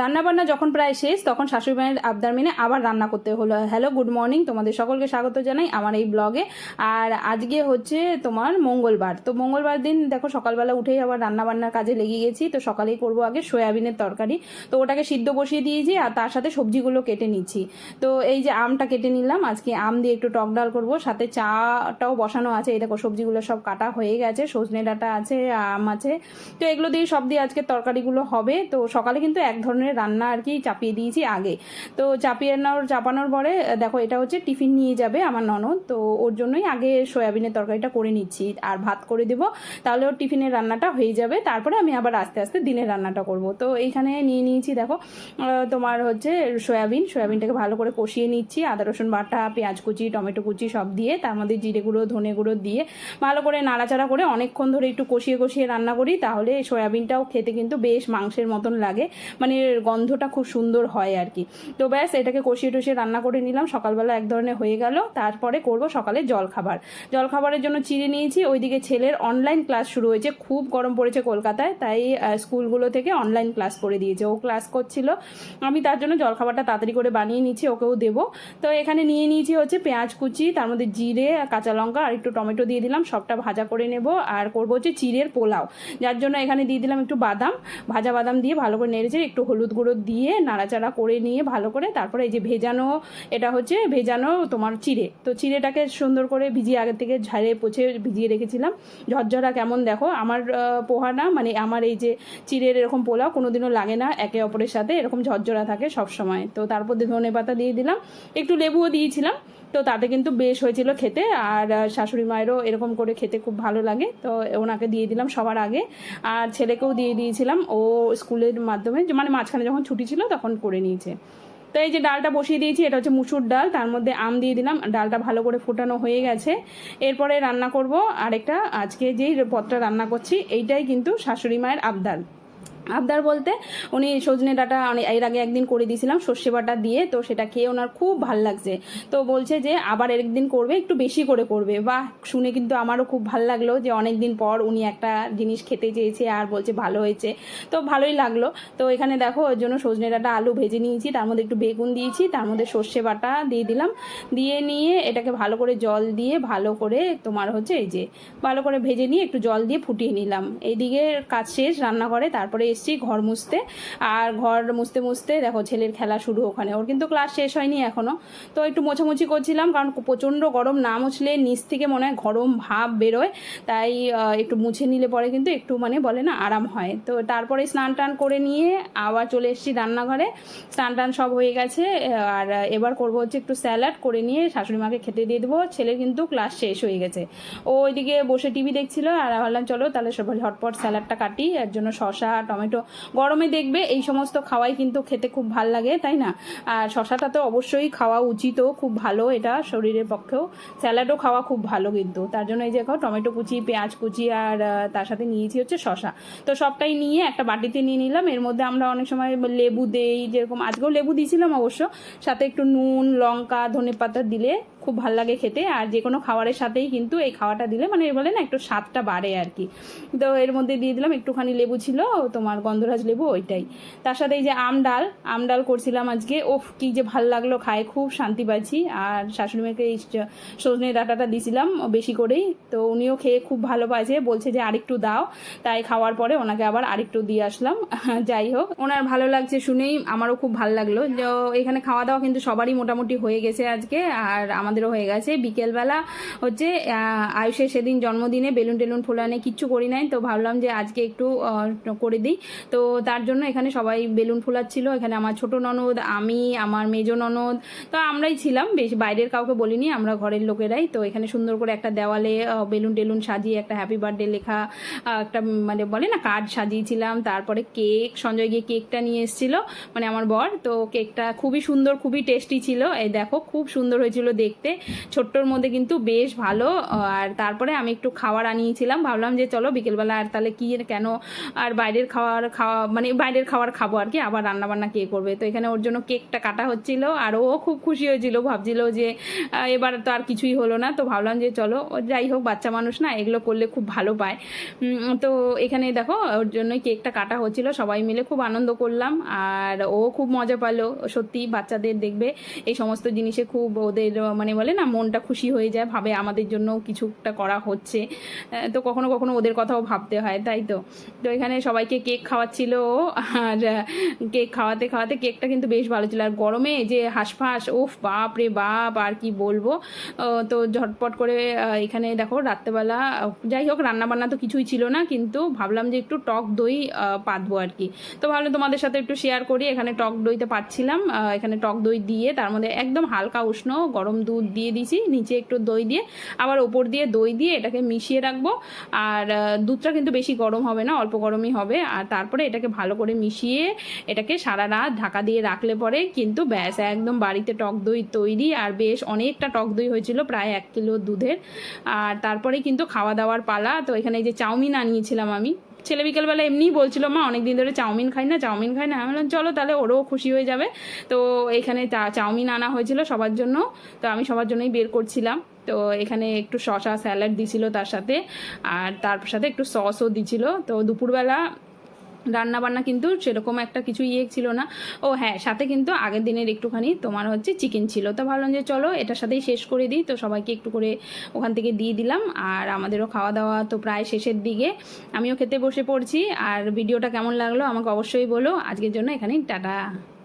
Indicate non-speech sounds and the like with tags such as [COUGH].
রান্নাবান্না যখন প্রায় শেষ, তখন শাশুড়ি মায়ের আবদার মেনে আবার রান্না করতে হলো। হ্যালো, গুড মর্নিং, তোমাদের সকলকে স্বাগত জানাই আমার এই ব্লগে। আর আজকে হচ্ছে তোমার মঙ্গলবার। তো মঙ্গলবার দিন দেখো, সকালবেলা উঠেই আবার রান্নাবান্নার কাজে লেগে গেছি। তো সকালেই করব আগে সয়াবিনের তরকারি। তো ওটাকে সিদ্ধ বসিয়ে দিয়েছি আর তার সাথে সবজিগুলো কেটে নিচ্ছি। তো এই যে আমটা কেটে নিলাম, আজকে আম দিয়ে একটু টক ডাল করব। সাথে চাটাও বসানো আছে, এই দেখো সবজিগুলো সব কাটা হয়ে গেছে, সজনে ডাঁটা আছে, আম আছে। তো এগুলো দিয়ে সব দিয়ে আজকে তরকারিগুলো হবে। তো সকালে কিন্তু এক ধরনের রান্না আর কি চাপিয়ে দিয়েছি আগে। তো চাপিয়ে নেওয়ার, চাপানোর পরে, দেখো এটা হচ্ছে টিফিন নিয়ে যাবে আমার ননদ। তো ওর জন্যই আগে সয়াবিনের তরকারিটা করে নিচ্ছি। আর ভাত করে দেব, তাহলে ওর টিফিনের রান্নাটা হয়ে যাবে। তারপরে আমি আবার আস্তে আস্তে দিনের রান্নাটা করব। তো এইখানে নিয়ে নিয়েছি, দেখো তোমার হচ্ছে সয়াবিন। সয়াবিনটাকে ভালো করে কষিয়ে নিচ্ছি। আদা, রসুন বাটা, পেঁয়াজ কুচি, টমেটো কুচি সব দিয়ে, তার মধ্যে জিরে গুঁড়ো, ধনে গুঁড়ো দিয়ে ভালো করে নাড়াচাড়া করে অনেকক্ষণ ধরে একটু কষিয়ে কষিয়ে রান্না করি, তাহলে সয়াবিনটাও খেতে কিন্তু বেশ মাংসের মতন লাগে। মানে গন্ধটা খুব সুন্দর হয় আর কি। তো ব্যাস, এটাকে কষিয়ে টষিয়ে রান্না করে নিলাম। সকালবেলা এক ধরনের হয়ে গেল। তারপরে করব সকালে জলখাবার। জলখাবারের জন্য চিড়ে নিয়েছি। ওইদিকে ছেলের অনলাইন ক্লাস শুরু হয়েছে। খুব গরম পড়েছে কলকাতায়। তাই স্কুলগুলো থেকে অনলাইন ক্লাস করে দিয়েছে। ও ক্লাস করছিল। আমি তার জন্য জলখাবারটা তাড়াতাড়ি করে বানিয়ে নিচ্ছি। ওকেও দেবো। তো এখানে নিয়ে নিয়েছি হচ্ছে পেঁয়াজ কুচি, তার মধ্যে জিরে, কাঁচা লঙ্কা আর একটু টমেটো দিয়ে দিলাম। সবটা ভাজা করে নেব। আর করব হচ্ছে চিড়ের পোলাও। যার জন্য এখানে দিয়ে দিলাম একটু বাদাম। ভাজা বাদাম দিয়ে ভালো করে নেড়েছে একটু হলুদ গুঁড়ো দিয়ে নাড়াচাড়া করে নিয়ে ভালো করে তারপরে এই যে ভেজানো, এটা হচ্ছে ভেজানো তোমার চিড়ে। তো চিড়েটাকে সুন্দর করে ভিজিয়ে আগে থেকে ঝাড়ে পচে ভিজিয়ে রেখেছিলাম। ঝরঝরা কেমন দেখো, আমার পোহা না মানে আমার এই যে চিড়ের এরকম পোলাও কোনোদিনও লাগে না, একে অপরের সাথে এরকম ঝরঝরা থাকে সব সময় তো তারপর ধনে পাতা দিয়ে দিলাম, একটু লেবুও দিয়েছিলাম। তো তাতে কিন্তু বেশ হয়েছিল খেতে। আর শাশুড়ি মায়েরও এরকম করে খেতে খুব ভালো লাগে। তো ওনাকে দিয়ে দিলাম সবার আগে। আর ছেলেকেও দিয়ে দিয়েছিলাম। ও স্কুলের মাধ্যমে মানে মাঝখানে যখন ছুটি ছিল তখন করে নিয়েছে। তো এই যে ডালটা বসিয়ে দিয়েছি, এটা হচ্ছে মুসুর ডাল। তার মধ্যে আম দিয়ে দিলাম। ডালটা ভালো করে ফোটানো হয়ে গেছে। এরপরে রান্না করব আরেকটা। আজকে যেই পদটা রান্না করছি, এইটাই কিন্তু শাশুড়ি মায়ের আবদার। আবদার বলতে উনি সজনে ডাটা এর আগে একদিন করে দিয়েছিলাম, সর্ষে বাটা দিয়ে তো সেটা খেয়ে ওনার খুব ভালো লাগছে। তো বলছে যে আবার একদিন করবে, একটু বেশি করে করবে। বাহ, শুনে কিন্তু আমারও খুব ভালো লাগল যে অনেক দিন পর উনি একটা জিনিস খেতে চেয়েছে আর বলছে ভালো হয়েছে। তো ভালোই লাগল। তো এখানে দেখো, ওর জন্য সজনে ডাটা আলু ভেজে নিয়েছি, তার মধ্যে একটু বেগুন দিয়েছি, তার মধ্যে সর্ষে বাটা দিয়ে দিলাম। দিয়ে নিয়ে এটাকে ভালো করে জল দিয়ে ভালো করে তোমার হচ্ছে এই যে, ভালো করে ভেজে নিয়ে একটু জল দিয়ে ফুটিয়ে নিলাম। এইদিকে কাজ শেষ, রান্না করে, তারপরে এসছি, ঘর মুছতে। আর ঘর মুছতে মুছতে দেখো ছেলের খেলা শুরু ওখানে। ওর কিন্তু ক্লাস শেষ হয়নি এখনও তো একটু মোছামুছি করছিলাম কারণ প্রচণ্ড গরম, না মুছলে নিচ থেকে মনে হয় গরম ভাব বেরোয়। তাই একটু মুছে নিলে পরে কিন্তু একটু মানে বলে না আরাম হয়। তো তারপরে স্নান টান করে নিয়ে আবার চলে এসেছি রান্নাঘরে। স্নান টান সব হয়ে গেছে। আর এবার করব হচ্ছে একটু স্যালাড করে নিয়ে শাশুড়ি মাকে খেতে দিয়ে দেবো। ছেলের কিন্তু ক্লাস শেষ হয়ে গেছে। ও ওইদিকে বসে টিভি দেখছিল আর ভাবলাম চলো তাহলে সব ঝটপট স্যালাডটা কাটি। এর জন্য শশা, টমেটো গরমে দেখবে এই সমস্ত খাওয়াই কিন্তু খেতে খুব ভালো লাগে, তাই না? আর শশাটা তো অবশ্যই খাওয়া উচিতও, খুব ভালো এটা শরীরের পক্ষেও। স্যালাডও খাওয়া খুব ভালো কিন্তু। তার জন্য এই যে দেখো, টমেটো কুচি, পেঁয়াজ কুচি আর তার সাথে নিয়েছি হচ্ছে শশা। তো সবটাই নিয়ে একটা বাটিতে নিয়ে নিলাম। এর মধ্যে আমরা অনেক সময় লেবু দেই, যেরকম আজকেও লেবু দিয়েছিলাম অবশ্য। সাথে একটু নুন, লঙ্কা ধনে পাতা দিলে খুব ভালো লাগে খেতে। আর যে কোনো খাবারের সাথেই কিন্তু এই খাওয়াটা দিলে মানে বলে না, একটু স্বাদটা বাড়ে আর কি। তো এর মধ্যে দিয়ে দিলাম একটুখানি লেবু ছিল, তোমার গন্ধরাজ লেবু ওইটাই। তার সাথে এই যে আম ডাল আম ডাল করছিলাম আজকে, ওফ, কি যে ভালো লাগল খায়, খুব শান্তি পাচ্ছি। আর শাশুড়ি মেয়েকে এই সজনে ডাঁটাটা দিয়েছিলাম বেশি করেই, তো উনিও খেয়ে খুব ভালো পাইছে, বলছে যে আরেকটু দাও। তাই খাওয়ার পরে ওনাকে আবার আরেকটু দিয়ে আসলাম। [LAUGHS] যাই হোক, ওনার ভালো লাগছে শুনেই, আমারও খুব ভালো লাগল। এখানে খাওয়া দাওয়া কিন্তু সবারই মোটামুটি হয়ে গেছে আজকে, আর আমাদেরও হয়ে গেছে। বিকেলবেলা হচ্ছে আয়ুষের সেদিন জন্মদিনে বেলুন টেলুন ফোলানে কিচ্ছু করি নাই, তো ভাবলাম যে আজকে একটু করে দিই। তো তার জন্য এখানে সবাই বেলুন ফোলাচ্ছিল। এখানে আমার ছোট ননদ, আমি, আমার মেজো ননদ, তো আমরাই ছিলাম। বেশ, বাইরের কাউকে বলিনি, আমরা ঘরের লোকেরাই। তো এখানে সুন্দর করে একটা দেওয়ালে বেলুন টেলুন সাজিয়ে একটা হ্যাপি বার্থডে লেখা একটা মানে বলে না কার্ড সাজিয়েছিলাম। তারপরে কেক, সঞ্জয় গিয়ে কেকটা নিয়ে এসেছিল মানে আমার বর। তো কেকটা খুবই সুন্দর, খুবই টেস্টি ছিল। এই দেখো, খুব সুন্দর হয়েছিল দেখতে। দেখতে ছোট্টর মধ্যে কিন্তু বেশ ভালো আর তারপরে আমি একটু খাবার আনিয়েছিলাম। ভাবলাম যে চলো বিকেলবেলা আর তাহলে কি কেন আর বাইরের খাওয়ার খাওয়া মানে বাইরের খাবার খাব আর কি, আবার রান্না বান্না কে করবে? তো এখানে ওর জন্য কেকটা কাটা হচ্ছিল, আর ও খুব খুশি হয়েছিল, ভাবছিল যে এবার তো আর কিছুই হলো না। তো ভাবলাম যে চলো যাই হোক, বাচ্চা মানুষ না, এগুলো করলে খুব ভালো পায়। তো এখানে দেখো, ওর জন্যই কেকটা কাটা হচ্ছিল, সবাই মিলে খুব আনন্দ করলাম, আর ও খুব মজা পালো। সত্যি বাচ্চাদের দেখবে, এই সমস্ত জিনিসে খুব ওদের মানে বলে, না, মনটা খুশি হয়ে যায়, ভাবে আমাদের জন্য কিছুটা করা হচ্ছে। তো কখনো কখনো ওদের কথাও ভাবতে হয়, তাই তো? তো এখানে সবাইকে কেক খাওয়াচ্ছিল, আর কেক খাওয়াতে খাওয়াতে কেকটা কিন্তু বেশ ভালো ছিল। আর গরমে যে হাঁসফাঁস উফ বাপ রে বাপ, আর কি বলব? তো ঝটপট করে এখানে দেখো রাত্রেবেলা, যাই হোক রান্না বান্না তো কিছুই ছিল না, কিন্তু ভাবলাম যে একটু টক দই পাতবো আর কি। তো ভাবলাম তোমাদের সাথে একটু শেয়ার করি, এখানে টক দইতে পাচ্ছিলাম এখানে টক দই দিয়ে তার মধ্যে একদম হালকা উষ্ণ, গরম দুধ দিয়ে দিয়েছি, নিচে একটু দই দিয়ে, আবার ওপর দিয়ে দই দিয়ে এটাকে মিশিয়ে রাখব। আর দুধটা কিন্তু বেশি গরম হবে না, অল্প গরমই হবে। আর তারপরে এটাকে ভালো করে মিশিয়ে এটাকে সারা রাত ঢাকা দিয়ে রাখলে পরে কিন্তু ব্যাস, একদম বাড়িতে টক দই তৈরি। আর বেশ অনেকটা টক দই হয়েছিল, প্রায় এক কিলো দুধের। আর তারপরে কিন্তু খাওয়া দাওয়ার পালা। তো এখানে যে চাউমিন আনিয়েছিলাম আমি ছেলে বিকেলবেলা এমনিই বলছিল, মা অনেক দিন ধরে চাউমিন খাই না, চাউমিন খাই না। আমি বললাম, চলো তাহলে ওরও খুশি হয়ে যাবে। তো এখানে চাউমিন আনা হয়েছিল সবার জন্য, তো আমি সবার জন্যই বের করছিলাম। তো এখানে একটু শশা স্যালাড দিছিল তার সাথে, আর তার সাথে একটু সসও দিছিল। তো দুপুরবেলা রান্না বান্না কিন্তু সেরকম একটা কিছু ইয়ে ছিল না। ও হ্যাঁ সাথে কিন্তু আগের দিনের একটুখানি তোমার হচ্ছে চিকেন ছিল। তো ভাবলাম যে চলো এটার সাথেই শেষ করে দিই। তো সবাইকে একটু করে ওখান থেকে দিয়ে দিলাম। আর আমাদেরও খাওয়া দাওয়া তো প্রায় শেষের দিকে। আমিও খেতে বসে পড়ছি। আর ভিডিওটা কেমন লাগল আমাকে অবশ্যই বলো। আজকের জন্য এখানেই, টাটা।